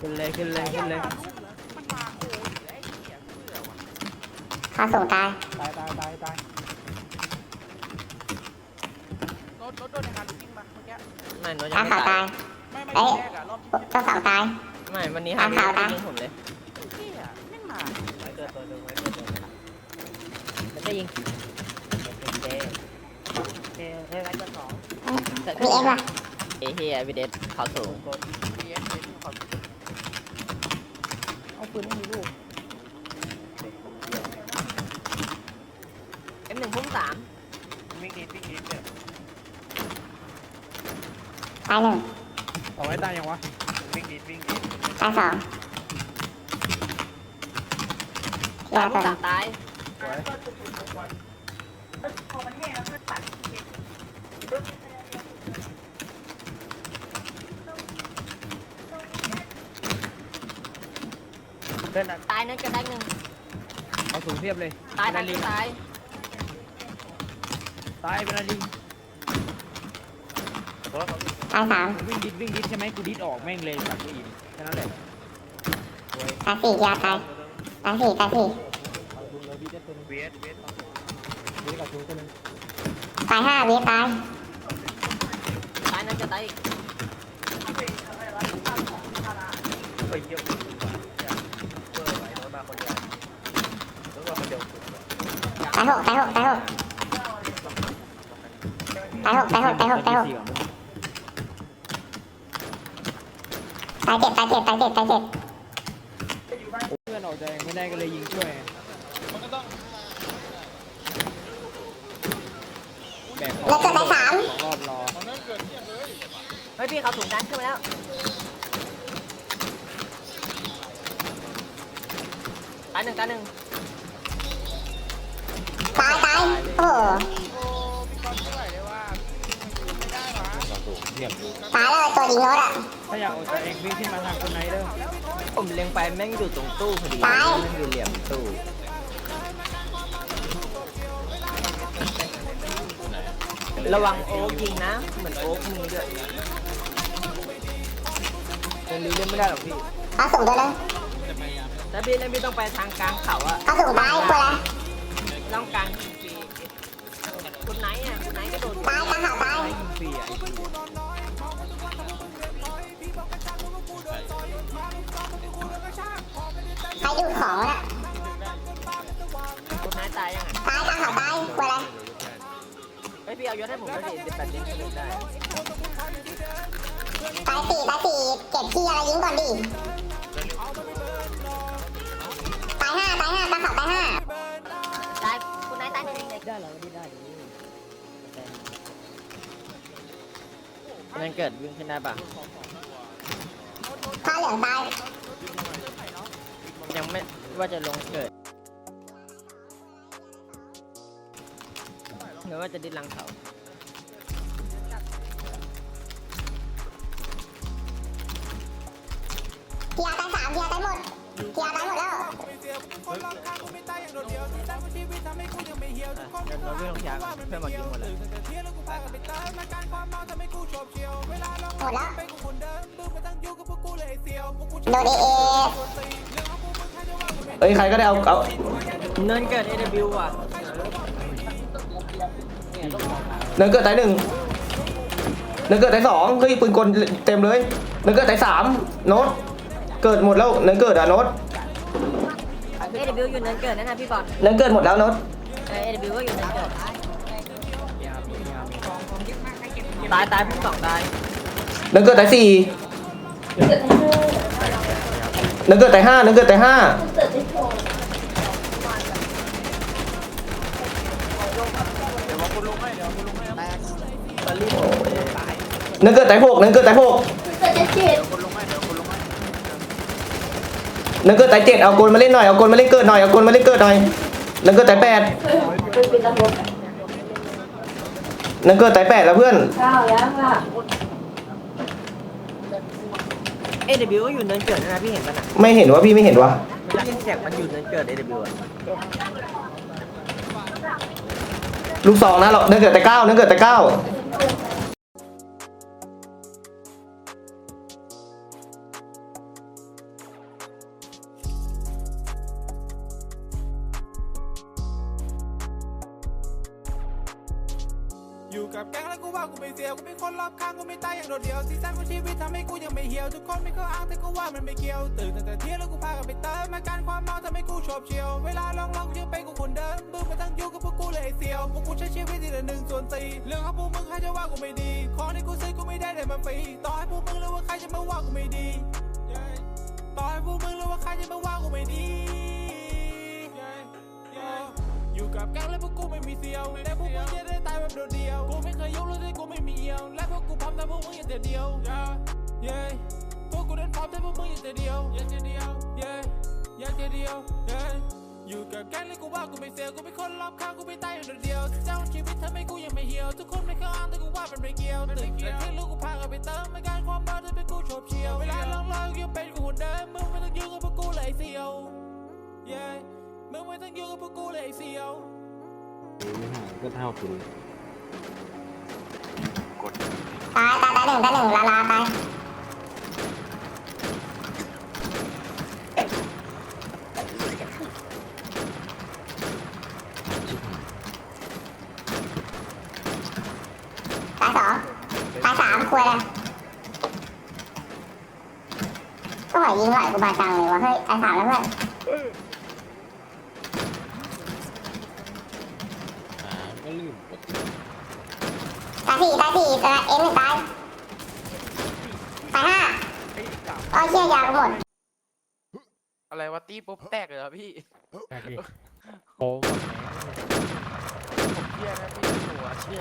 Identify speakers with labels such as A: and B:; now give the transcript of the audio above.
A: ขึ้นเลยขึ้นเลยขึ้นเลย
B: มันมาโอ้ยไอ้เหี้ยเพื่อว่ะ
C: ขาส่งตาย
A: ตายตายตายตาย
B: รถรถโดนในฮาร์ดวิ่งมาเมื่อกี้
D: ไม่โน้ตยั
C: ขาง
D: ไม่
C: ขาว
D: ตา
C: ตายย
B: ไม่ไม่
C: เอ๊ะ
B: แรกอะรอบ
C: ตัวสองตาย
D: ไม่วันนี้
C: ขา
D: ฮาร์ด
C: ขาว
D: ไม่
C: ตาย
D: ยิงผมเลย
B: เหี้ยแม่งมา
A: ไว้เกิดตัวหนึ่งไว้เกิดตัวหนึ่ง
D: มันจะยิง
A: เจ๊เจ๊เฮ้ยไว้เกิดสอง
C: มีเอ็กซ์ว่ะ
D: เอเฮียวิเดสเขาสูง
A: ตัว
B: เบียสเบียสขอ
A: เอาปืนไม่มีลูก
D: เอ็มหนึ่งพุ่มสาม
B: วิ่งดีวิ่งดีเนี่ย
C: ตายหนึ่ง
A: เอาไว้ตายยังวะ
B: วิ่งดีวิ่งดี
C: ตายสองเกีย
D: สาม
C: ร์
D: พุ่
C: ตัว
D: มสามตาย
A: สวย พื่อนอะ
D: ตายนั่นก็ได้หนึ่ง
A: เอาสูงเทียบเลย
D: ตาย
A: เป็
D: ตานย
A: ลิง
D: ตาย
A: ตายเป็นอะไรลิง
C: ตายสาม
A: วิ่งดิดวิ่งดิดใช่ไหมกูดิดออกแม่งเลยจากกูอีกแค่นั้นแหละสวย
C: ตายสี่เกียร์ตายตายสี่ตายสี่
A: เอาดูเลยดิดได้ตัวหนึง
B: เบียสเบียส
A: ดิดกับชูตัวหนึง
C: ตายห้าเวียตาย
D: ตายนั่นก็ตายอีก
B: ไปเยี่ยมเบอร์ไว้รถมาคนเดียวรถมาคนเดียว
C: ตายหกตายหกตายหกตายหกตายหกตายหกตายหกตายเจ็ดตายเจ็ดตายเจ็ดตายเจ็ด
A: เพื่อนออกใจไม่ได้ก็เลยยิงช่วยแบก
C: แล้วเกิดตายสาม
A: รอบรอ
D: เฮ้ยพี่เขาสูงดันขึ้นมาแล้วตายหนึ่งตายหนึ่ง
C: ตายตายโอ้โห
B: โอ้พี่ก้อนไม่ไหวเลยว่าไม่ได้หรอ
C: ตายแล้วตัวยิงรถอะ
A: ถ้าอยากออกจากเองวิ่งขึ้นมาทางคนไหนเด้อ
D: ผมเล็งไปแม่งอยู่ตรงตู้พอดี
C: ตาย
D: แม่งอยู่เหลี่ยมตู้ระวังโอ๊กยิงนะ เหมือนโอ๊กมีด้วย
A: เล่นรีเล่นไม่ได้หรอกพี่
C: ขาส่งตัวนึง
D: แต่พี่เล่นพี่ต้องไปทางกลางเขาอะ
C: ขาส่งตายตัวละ
D: ตา
C: ยยั
A: ง
D: ไง
C: ตายตายหาตายตัวละ
D: เฮ้ยพี่เอายศให้ผมด้วยดิสิบแปดเล่นก็ได้
C: ตายสี่ตายสี่เก็บที่อะไรยิงก่อนดิตายห้าตายห้าตายขาวตายห้า
D: ตายคุณไหนตายหนึ่ง
A: ได้เหรอไม่ได้อยู่
D: นั่นเกิดวิ่งขึ้นได้ปะ
C: ผ้าเหลืองตาย
D: ยังไม่ว่าจะลงเกิด หรือว่าจะดิ้นหลังเขา
C: เกียร์ตายสามเกียร์ตายหมดเกียร์ตายหมดแล้ว
D: อะเดี๋ยวเราวิ่งลงยางเพื่อนมายิงหมดเลย
C: หมดแล้วโดนเอเอ
E: เอ้ยใครก็ได้เอาเอา
D: เนินเกิด AW อะ
E: เนินเกิดตายหนึ่งเนินเกิดตายสองเฮ้ยปืนกลเต็มเลยเนินเกิดตายสามโน้ตเกิดหมดแล้วเนินเกิดอะโน้ต
D: AW อยู่เนินเกิดนะนะพี่บอล
E: เนินเกิดหมดแล้วโน้ต
D: เออ AW ก็อยู่เนินเกิดตายตายพี่สองตาย
E: เนินเกิดตายสี่เนินเกิดตายห้าเนินเกิดตายห้า เนินเกิดตายหกเนินเกิดตายหกเนินเกิดตายเจ็ดเอากลมาเล่นหน่อยเอากลมาเล่นเกิดหน่อยเอากลมาเล่นเกิดหน่อยเนินเกิดตายแปดเนินเกิดตายแปดแล้วเพื่อน
D: เอ AW ก็อยู่เนินเกิดนะนะพี่เห็นปะน่ะ
E: ไม่เห็นว่าพี่ไม่เห็นวะ
D: ได้ยินเสียงมันอยู่เนินเกิด AW อะ
E: ลูกสองนะเราเนินเกิดแต่เก้าเนินเกิดแต่เก้า
F: อยู่กับแก๊งแล้วกูว่ากูไม่เสียวกูเป็นคนรอบข้างกูไม่ตายอย่างโดดเดี่ยวซีซั่นของชีวิตทำให้กูยังไม่เหี่ยวทุกคนไม่เข้าอ้างแต่กูว่ามันไม่เกี่ยวตื่นตั้งแต่เที่ยงแล้วกูพากันไปเติมอาการความเมาทำให้กูโฉบเฉียว เวลาลองลองกูยังเป็นกูคนเดิมมึงไม่ต้งยุ่กับพวกกูเลยไอเสียวพวกกูใช้ชีวิตทีละหนึ่งส่วนสี่เรื่องของพวกมึงใครจะว่ากูไม่ดีของที่กูซื้อกูไม่ได้ได้มาฟรีต่อให้พวกมึงรือว่าใครจะมาว่ากูไม่ดีต่อให้พวกมึงหรือว่าใครจะมาว่ากูไม่ดีอยู่กับแก๊งแล้วพวกกูไม่มีเสียวแต่พวกมึงจะได้ตายแบบโดดเดียว กูไม่มีเอียวและพวกกูพร้อมแต่พวกมึงอย่างเดียว Yeah Yeah พวกกูเดินพร้อมแต่พวกมึงอย่างเดียวอย่างเดียว Yeah อย่างเดียว Yeah อยู่กับแก๊งแล้วกูว่ากูไม่เสียวกูเป็นคนรอบข้างกูไม่ตายอย่างโดดเดียว เจ้าชีวิตทำให้กูยังไม่เหี่ยว ทุกคนไม่เข้าอ้างแต่กูว่ามันไม่เกี่ยวตื่นแต่ที่ลูกกูพากันไปเติมอาการความเมาที่เป็นกูโฉบเฉี่ยวเวลาลองลองยังเป็นกูคนเดิมมึงไม่ต้องยุ่งกับพวกกูเลยไอ้เสี่ยว Yeah มึงไม่ต้องยุ่งกับพวกกูเลยไอ้เสี่ยว
A: ก็เท่าคุณ
C: ตายตายตายหนึ่งตายหนึ่งลาลาตายตายสองตายสามควยเลยก็หอยยิงไหลกูบาจังเลยวะเฮ้ยตายสามแล้วเพื่อน
A: อ่าก็ลืมกด
C: ตายสี่ตายสี่ตายเอ็นหนึ่งตายตายห้า
B: ไอ้กลับ
C: อ้อเชี่ยยากูหมด
D: อะไรวะตีปุ๊บแตกเลยเหรอพี่
A: แป๊บดิโอ้
D: ผมเชื่อนะพี่หัวเชื่อ